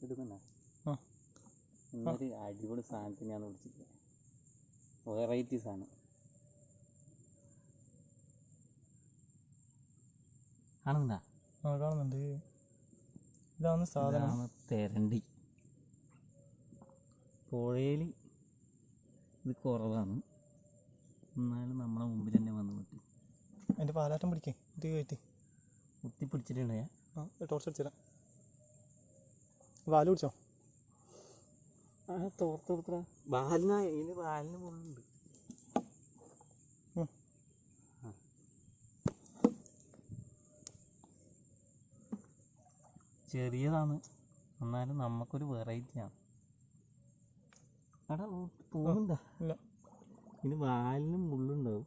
എടുക്കണ്ട ആ. ഇന്നൊരു അടിപൊളി സാധനത്തിനെയാണ് പിടിച്ചിട്ട് വെറൈറ്റി സാധനം. കാണുന്നുണ്ടാ? ആ കാണുന്നുണ്ട്. ഇതാണ് സാധനം. ഇതാണ് തെരണ്ടി. പുഴയിൽ ഇത് കുറവാണ്. എന്നാലും നമ്മളെ മുമ്പിൽ തന്നെ വന്ന് നിൽക്കും അതിന്റെ പാലാട്ടം പിടിക്കേ. ഇത് കയറ്റി കുത്തി പിടിച്ചിട്ടുണ്ട് ഞാൻ ആ ടോർച്ച് അടിച്ചുതരാം പാൽ കുടിച്ചോ തോർത്തെടുത്ത ഇതിന് മുള്ളുണ്ട്. ചെറിയതാണ്. എന്നാലും നമുക്കൊരു വെറൈറ്റിയാണ് അടാ പോകുന്നുണ്ടാ ഇതിന് വാലിന് മുള്ളുണ്ടാവും.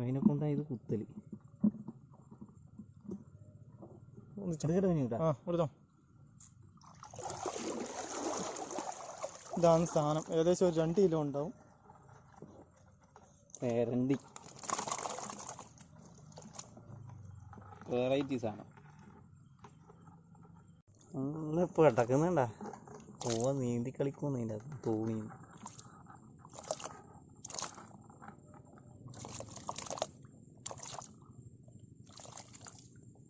അതിനെ കൊണ്ടാണ് ഇത് കുത്തൽ. ഒന്നിച്ചോ. ഇത് കേട്ടോ ആ ഇതാണ് സാധനം. ഏകദേശം ഒരു രണ്ട് കിലോ ഉണ്ടാവും. പേരണ്ടി വെറൈറ്റി സാധനം. ഇപ്പൊ കിടക്കുന്നുണ്ടാ. പോവാ നീന്തി കളിക്കുന്നതിന്റെ അത് തോണി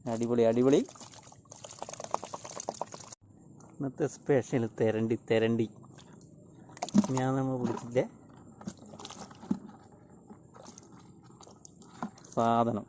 അടിപൊളി അടിപൊളി. ഇന്നത്തെ സ്പെഷ്യൽ തെരണ്ടി തെരണ്ടി. ഞാൻ നമ്മൾ പിടിച്ചില്ലേ സാധനം.